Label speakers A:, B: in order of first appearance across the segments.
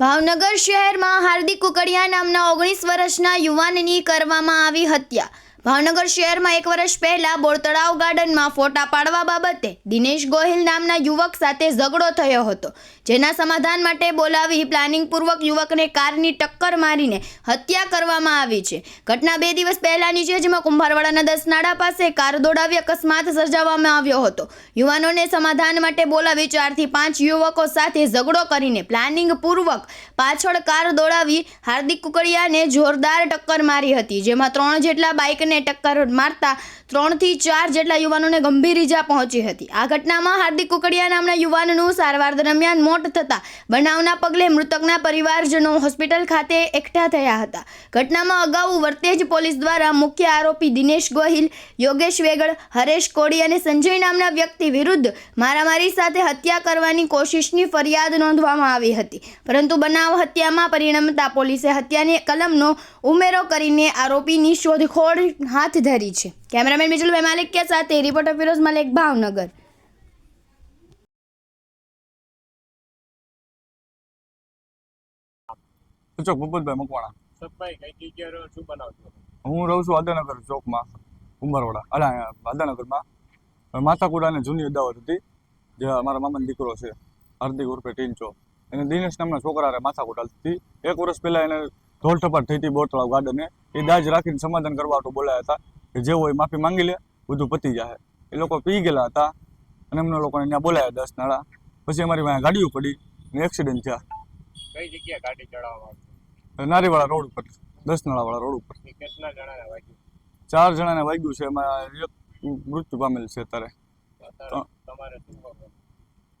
A: ભાવનગર શહેરમાં હાર્દિક કુકડિયા નામના ઓગણીસ વર્ષના યુવાનની કરવામાં આવી હત્યા. ભાવનગર શહેરમાં એક વર્ષ પહેલા બોરતળાવ ગાર્ડનમાં ફોટા પાડવા બાબતે દિનેશ ગોહિલ નામના યુવક સાથે ઝઘડો થયો હતો. જેના સમાધાન માટે બોલાવી પ્લાનિંગપૂર્વક યુવકને કારની ટક્કર મારીને હત્યા કરવામાં આવી છે. ઘટના બે દિવસ પહેલાની છે, જેમાં કુંભારવાડાના દસનાળા પાસે કાર દોડાવી અકસ્માત સર્જાવવામાં આવ્યો હતો. યુવાનોને સમાધાન માટે બોલાવી ચારથી પાંચ યુવકો સાથે ઝઘડો કરીને પ્લાનિંગ પૂર્વક પાછળ કાર દોડાવી હાર્દિક કુકડિયાને જોરદાર ટક્કર મારી હતી, જેમાં ત્રણ જેટલા બાઇકને ટક્કર મારતા ત્રણથી ચાર જેટલા યુવાનોને ગંભીર ઈજા પહોંચી હતી. આ ઘટનામાં હાર્દિક કુકડિયા નામના યુવાનનું સારવાર દરમિયાન મોત થતા બનાવના પગલે મૃતકના પરિવારજનો હોસ્પિટલ ખાતે એકઠા થયા હતા. ઘટનામાં અગાઉ વર્તેજ પોલીસ દ્વારા મુખ્ય આરોપી દિનેશ ગોહિલ, યોગેશ વેગડ હરેશ કોડી અને સંજય નામના વ્યક્તિ વિરુદ્ધ મારામારી સાથે હત્યા કરવાની કોશિશની ફરિયાદ નોંધવામાં આવી હતી. પરંતુ બનાવ હત્યામાં પરિણમતા પોલીસે હત્યાની કલમનો ઉમેરો કરીને આરોપીની શોધખોળ હાથ ધરી છે. કેમેરામેન મિજુલભાઈ માલિકિયા સાથે રિપોર્ટર ફિરોઝ મલિક ભાવનગર.
B: ચોક ભૂપતભાઈ મકવાણા.
C: સભાઈ કઈ જગ્યાએ રહો શું બનાવજો
B: હું રહું છું આદાનગર ચોકમાં ઉમરવાડા અલા આદાનગરમાં. માતાકુડાને જૂની અદાવત હતી જે મારા મામાનો દીકરો છે હાર્દિક ઉર્ફે ટીનચો. એને દિનેશ નામના છોકરા માથાકૂટ હતી. એક વર્ષ પહેલાં એને ઢોલ ઠપાટ થઈ હતી બોરતળાવ ગાર્ડને. એ દાજ રાખીને સમાધાન કરવા હાટુ બોલાયા હતા કે જે હોય માફી માંગી લે બધું પતી જાય એ લોકો પી ગયેલા હતા અને એમના લોકોને ત્યાં બોલાયા દસ નાળા. પછી અમારી પાસે ગાડીઓ પડી અને એક્સિડન્ટ થયા.
C: કઈ જગ્યાએ ગાડી ચડાવવા
B: નારીવાળા રોડ ઉપર દસ નાળાવાળા રોડ ઉપર.
C: કેટલા જણાને વાગ્યું?
B: ચાર જણાને વાગ્યું છે એમાં એક મૃત્યુ પામેલ છે અત્યારે.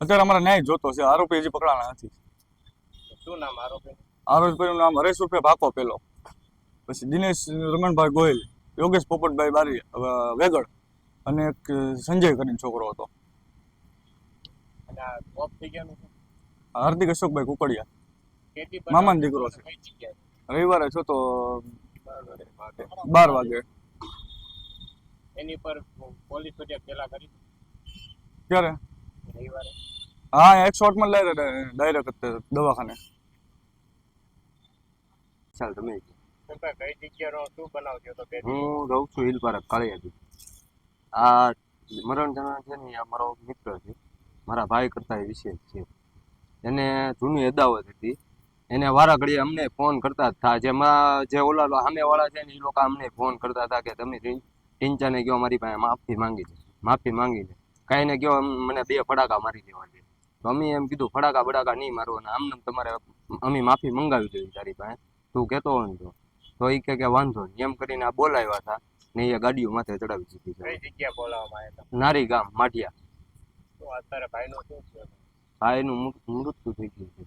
C: અત્યારે
B: અમારે ન્યાય જોતો છે આરોપી હજી પકડાણા નથી.
C: શું નામ આરોપી
B: આરોપીનું નામ હરેશ ઉર્ફે ભાકો પેલો. પછી દિનેશ રમણભાઈ ગોયલ યોગેશ પોપટભાઈ બારી વેગડ અને એક સંજય કરીને છોકરો હતો? હાર્દિક અશોકભાઈ કુકડિયા. મામાનો દીકરો છે. રવિવારે છો તો બાર વાગે.
C: એની પર પોલીસ ફરિયાદ પેલા કરી?
B: ક્યારે?
C: રવિવારે.
B: હા એક શોર્ટમાં લઈ ડાયરેક્ટ દવાખાને.
D: ચાલ તમે
C: કઈ શું બનાવજો તો
D: હું રહું છું હિલ પાર્ક કાળિયાજી. આ મરણ જણા છે ને આ મારો મિત્ર છે. મારા ભાઈ કરતા એ વિશેષ છે. એને જૂની અદાવત હતી. એને વારા ઘડીએ અમને ફોન કરતા હતા જે મારા જે ઓલા સામેવાળા છે ને એ લોકો અમને ફોન કરતા હતા કે તમે ટીંચાને કહો મારી પાસે માફી માંગી છે. માફી માંગી છે કાંઈ ને કહો મને બે ફડાકા મારી દેવા છે. તો અમે એમ કીધું ફડાકા બડાકા નહીં મારવા અને આમને તમારે અમે માફી મંગાવી જોઈએ તારી પાસે. તું કહેતો હોય તો. તો એ કે વાંધો નહીં એમ કરીને આ બોલાવ્યા હતા ને એ ગાડીઓ માથે ચડાવી દીધી
C: કઈ જગ્યા બોલાવવામાં આવ્યા હતા?
D: નારી ગામ માઠિયા
C: તો અત્યારે ભાઈનું શું છે?
D: ભાઈનું મૃત્યુ થઈ ગયું છે.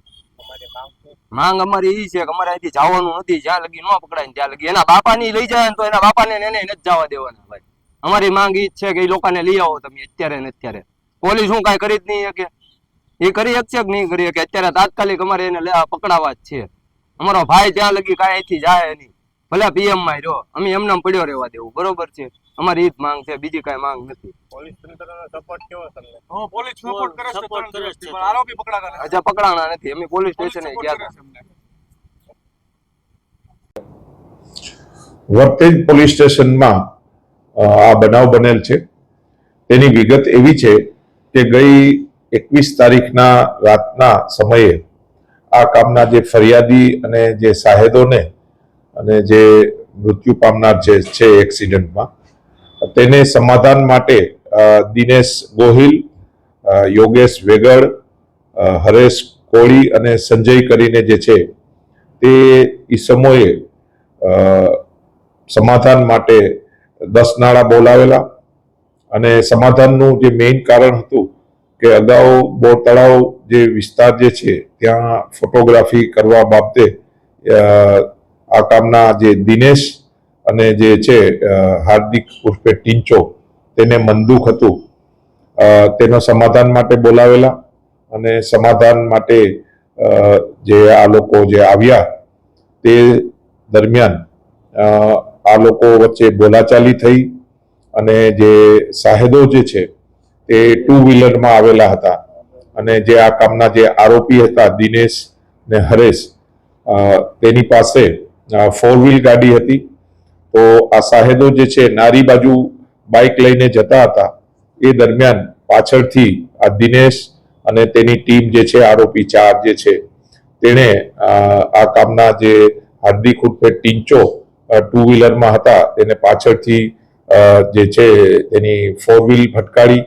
C: માંગ
D: અમારી એ છે કે અમારે અહીંથી જવાનું નથી. જ્યાં લગી ન પકડાય ને ત્યાં લગી. એના બાપાની લઈ જાય ને તો એના બાપાને એને નથી જવા દેવાના ભાઈ. અમારી માંગ એ છે કે એ લોકોને લઈ આવો તમે અત્યારે ને અત્યારે. પોલીસ શું કાંઈ કરી જ નહીં શકે. એ કરી શકશે કે નહીં કરી શકે? અત્યારે તાત્કાલિક અમારે એને પકડાવા જ છે. અમારો ભાઈ ત્યાં લગી કાંઈ અહીંથી જાય નહીં. ભલે પીએમમાં રહ્યો અમે એમને પડ્યો રહેવા દેવું બરોબર છે? અમારી ઈ માંગ છે બીજી કઈ માંગ નથી.
C: પોલીસ તંત્રનો સપોર્ટ કેવો તમને?
B: હા પોલીસ સપોર્ટ કરે છે
C: Support
B: ત્રણ
C: કરે
B: દિવસથી,
C: છે.
B: પણ આરોપી પકડાતા નથી.
D: હજા પકડાણા નથી અમે પોલીસ
B: પોલીસ
D: સ્ટેશને ગયા હતા.
E: વર્તેજ પોલીસ સ્ટેશનમાં આ બનાવ બનેલ છે. તેની વિગત એવી છે કે ગઈ એકવીસ તારીખના રાતના સમયે આ કામના જે ફરિયાદી અને જે સાહેદોને અને જે મૃત્યુ પામનાર જે છે એક્સિડન્ટમાં, તેને સમાધાન માટે દિનેશ ગોહિલ યોગેશ વેગડ હરેશ કોળી અને સંજય કરીને જે છે, તે ઈસમોએ સમાધાન માટે દસ નાળા બોલાવેલા અને સમાધાનનું જે મેઇન કારણ હતું કે અગાઉ બોર તળાવ જે વિસ્તાર જે છે, ત્યાં ફોટોગ્રાફી કરવા બાબતે આ કામના જે દિનેશ અને જે છે હાર્દિક ઉર્ફે ટીંચો, તેને મંદુક હતું. તેનો સમાધાન માટે બોલાવેલા અને સમાધાન માટે જે આ લોકો જે આવ્યા તે દરમિયાન આ લોકો વચ્ચે બોલાચાલી થઈ અને જે સાહેદો જે છે તે ટુ વ્હીલરમાં આવેલા હતા. અને જે આ કામના જે આરોપી હતા, દિનેશ ને હરેશ તેની પાસે ફોર વ્હીલ ગાડી હતી. તો આ સાહેદો જે છે, નારી બાજુ બાઇક લઈને જતા હતા. એ દરમિયાન પાછળથી આ દિનેશ અને તેની ટીમ જે છે, આરોપી ચાર જે છે, તેણે આ કામના જે હાર્દિક ઉર્ફે ટીંચો ટુ વ્હીલરમાં હતા. તેને પાછળથી જે છે, તેની ફોર વ્હીલ ભટકાડી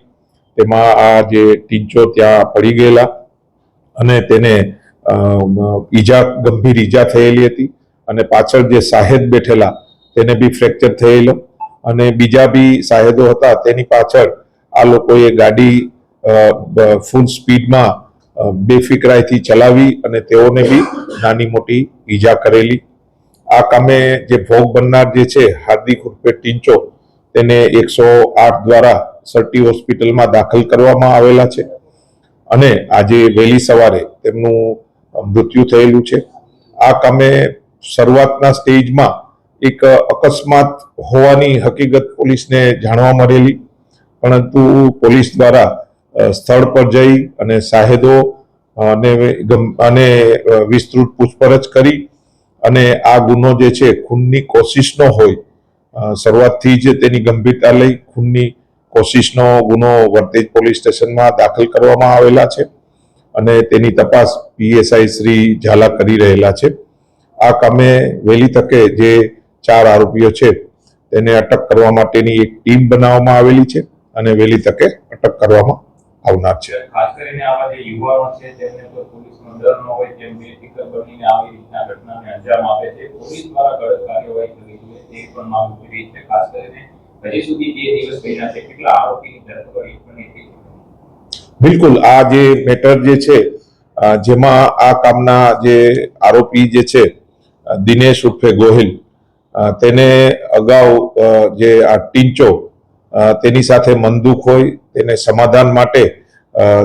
E: તેમાં આ જે ટીંચો ત્યાં પડી ગયેલા અને તેને ઈજા, ગંભીર ઈજા થયેલી હતી અને પાછળ જે સાહેદ બેઠેલા તેને બી ફ્રેક્ચર થયેલો અને બીજા બી સાહેદો હતા તેની પાછળ આ લોકોએ ગાડી ફૂલ સ્પીડમાં બેફિકરાઈથી ચલાવી અને તેઓને બી નાની મોટી ઈજા કરેલી. આ કામે જે ભોગ બનનાર જે છે, હાર્દિક ઉર્ફે ટીંચો, તેને એકસો આઠ દ્વારા સર્ટી હોસ્પિટલમાં દાખલ કરવામાં આવેલા છે. અને આજે વહેલી સવારે તેમનું મૃત્યુ થયેલું છે. આ કામે શરૂઆતના સ્ટેજમાં એક અકસ્માત હોવાની હકીકત પોલીસને જાણવા મળેલી. પરંતુ પોલીસ દ્વારા સ્થળ પર જઈ અને સાહેદો, અને અને વિસ્તૃત પૂછપરછ કરી અને આ ગુનો જે છે, ખૂનની કોશિશનો હોય શરૂઆતથી જ તેની ગંભીરતા લઈ ખૂનની કોશિશનો, ગુનો વર્તેજ પોલીસ સ્ટેશનમાં દાખલ કરવામાં આવેલા છે અને તેની તપાસ પીએસઆઈ શ્રી ઝાલા કરી રહેલા છે. આ કામે વહેલી તકે જે ચાર આરોપીઓ છે તેને અટક કરવા માટેની એક ટીમ બનાવવામાં આવેલી છે અને વહેલી તકે અટક કરવામાં આવનાર છે.
F: ખાસ કરીને આવા જે યુવાનો છે તેમને હજી સુધી બે દિવસ પહેલા છે, કેટલા આરોપીની ધરપકડ બની હતી
E: બિલકુલ, આ જે મેટર જે છે જેમાં આ કામના જે આરોપી જે છે દિનેશ ઉર્ફે ગોહિલ તેને અગાઉ જે આ ટીંચો તેની સાથે મંદુક હોય, તેને સમાધાન માટે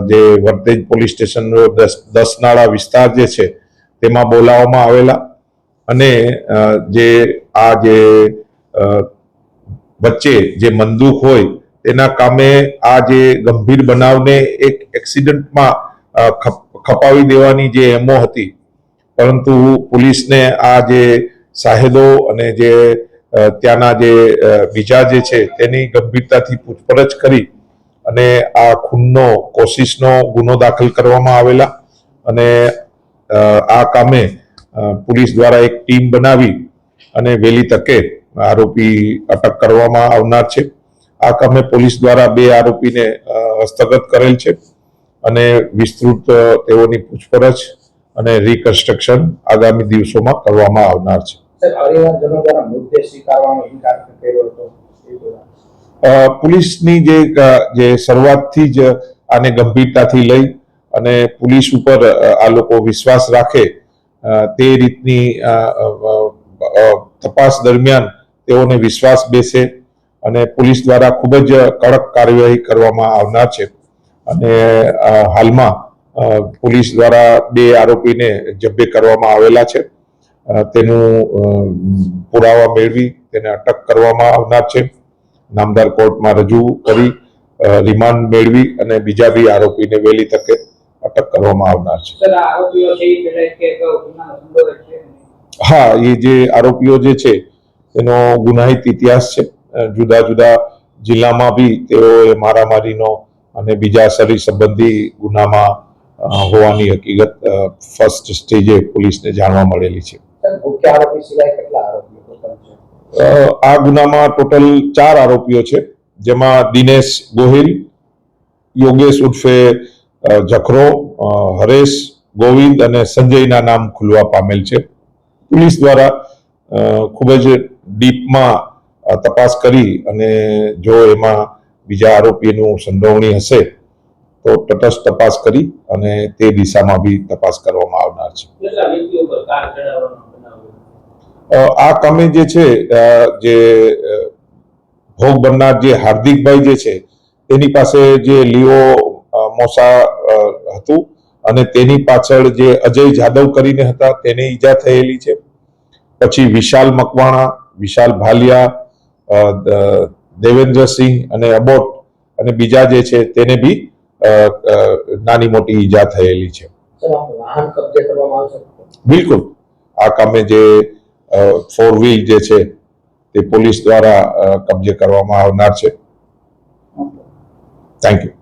E: જે વર્તેજ પોલીસ સ્ટેશનનો દસ દસ નાળા વિસ્તાર જે છે, તેમાં બોલાવવામાં આવેલા. અને જે આ જે વચ્ચે જે મંદુક હોય, તેના કામે આ જે ગંભીર બનાવને એક એક્સિડન્ટમાં ખપાવી દેવાની જે એમો હતી. પરંતુ પોલીસને આ જે સાહેદો અને જે ત્યાંના જે બીજા જે છે, તેની ગંભીરતાથી પૂછપરછ કરી અને આ ખૂનનો, કોશિશનો ગુનો દાખલ કરવામાં આવેલા અને આ કામે પોલીસ દ્વારા એક ટીમ બનાવી અને વહેલી તકે આરોપી અટક કરવામાં આવનાર છે. આ કામે પોલીસ દ્વારા બે આરોપીને હસ્તગત કરેલ છે અને વિસ્તૃત તેઓની પૂછપરછ અને રિકન્સ્ટ્રક્શન આગામી દિવસોમાં કરવામાં આવનાર છે. પોલીસની જે જે શરૂઆતથી જ આને ગંભીરતાથી લઈ અને પોલીસ ઉપર આ લોકો વિશ્વાસ રાખે તે રીતની તપાસ દરમિયાન તેઓને વિશ્વાસ બેસે અને પોલીસ દ્વારા ખૂબ જ કડક કાર્યવાહી કરવામાં આવનાર છે. અને હાલમાં પોલીસ દ્વારા બે આરોપીને જબ્બે કરવામાં આવેલા છે. તેનું પુરાવા મેળવી તેને અટક કરવામાં આવનાર છે. નામદાર કોર્ટમાં રજૂ કરી રિમાન્ડ મેળવી અને બીજા બી આરોપીને વહેલી તકે અટક કરવામાં આવનાર છે. હા એ જે આરોપીઓ જે છે તેનો ગુનાહિત ઇતિહાસ છે. જુદા જુદા જિલ્લામાં બી તેઓએ મારામારીનો અને બીજા શરીર સંબંધી ગુનામાં હોવાની હકીકત ફર્સ્ટ સ્ટેજે પોલીસને જાણવા મળેલી છે. આ ગુનામાં ટોટલ ચાર આરોપીઓ છે જેમાં દિનેશ ગોહિલ યોગેશ ઉર્ફે જખરો હરેશ ગોવિંદ અને સંજયના નામ ખુલવા પામેલ છે. પોલીસ દ્વારા ખૂબ જ ડીપમાં તપાસ કરી અને જો એમાં બીજા આરોપીનું સંડોવણી હશે તો તટસ્થ તપાસ કરી અને તે દિશામાં બી તપાસ કરવામાં આવનાર છે. આ કામે જે છે જે ભોગ બનનાર જે હાર્દિકભાઈ જે છે તેની પાસે જે લીઓ મોસા હતું અને તેની પાછળ જે અજય જાદવ કરીને હતા તેને ઈજા થયેલી છે. પછી વિશાલ મકવાણા વિશાલ ભાલિયા દેવેન્દ્રસિંહ અને અબોટ અને બીજા જે છે તેને બી નાની મોટી ઈજા થયેલી છે. બિલકુલ. આ કામે જે ફોર વ્હીલ જે છે તે પોલીસ દ્વારા કબજે કરવામાં આવનાર છે. Thank you